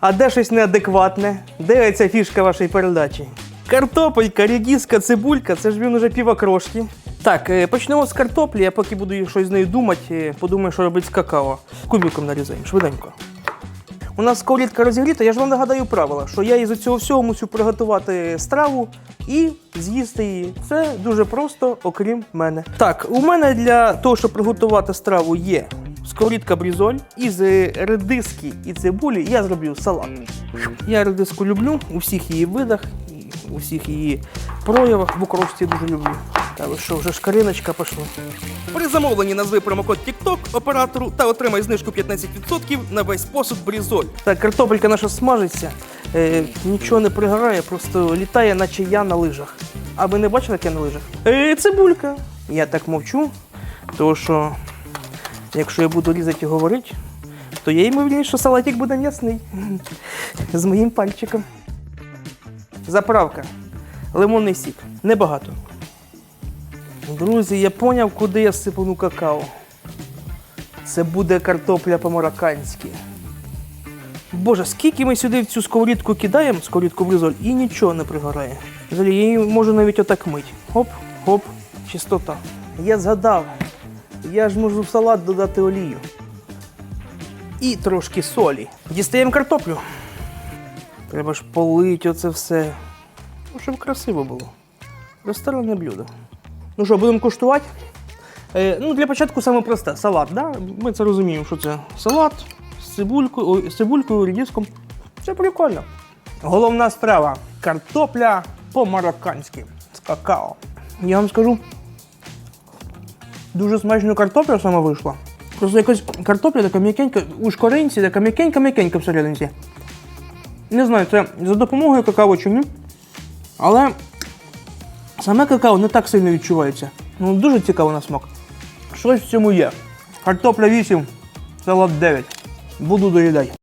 А де щось неадекватне? Де ця фішка вашої передачі? Картопелька, рідіска, цибулька, це ж він уже півокрошки. Так, е, почнемо з картоплі, я поки буду щось з нею думати, е, подумаю, що робити з какао. Кубиком нарізаємо, швиденько. У нас сковорідка розігріта, я ж вам нагадаю правила, що я із цього всього мусю приготувати страву і з'їсти її. Це дуже просто, окрім мене. Так, у мене для того, щоб приготувати страву, є сковорідка брізоль із е, редиски і цибулі. Я зроблю салат. Я редиску люблю у всіх її видах, і у всіх її проявах. В укропстві дуже люблю. Та ви що, вже шкариночка пішла. При замовленні назви промокод TikTok оператору та отримай знижку 15% на весь посуд брізоль. Так, картопелька наша смажиться, е, нічого не пригорає, просто літає, наче я на лижах. А ви не бачили, як я на лижах? Е, цибулька. Я так мовчу, тому що якщо я буду різати і говорити, то я ймовірніше, що салатик буде м'ясний. З моїм пальчиком. Заправка. Лимонний сік. Небагато. Друзі, я поняв, куди я сипану какао. Це буде картопля по-марокканськи. Боже, скільки ми сюди в цю сковорідку кидаємо, сковорідку в ризоль, і нічого не пригорає. Взагалі, її можу навіть отак мить. Хоп, хоп, чистота. Я згадав, я ж можу в салат додати олію. І трошки солі. Дістаємо картоплю. Треба ж полити оце все. Ну, щоб красиво було. Ресторанне блюдо. Ну що, будемо куштувати? Е, ну, для початку саме просте салат. Да? Ми це розуміємо, що це салат з цибулькою, ой, з цибулькою, редиском. Це прикольно. Головна страва картопля по-марокканськи з какао. Я вам скажу, дуже смачна картопля саме вийшла. Просто якась картопля така м'якенька, у шкоринці, така м'якенька-м'якенька всерединці. Не знаю, це за допомогою какао чи ні. Але саме какао не так сильно відчувається. Ну, дуже цікаво на смак. Щось в цьому є. Картопля 8, салат 9. Буду доїдати.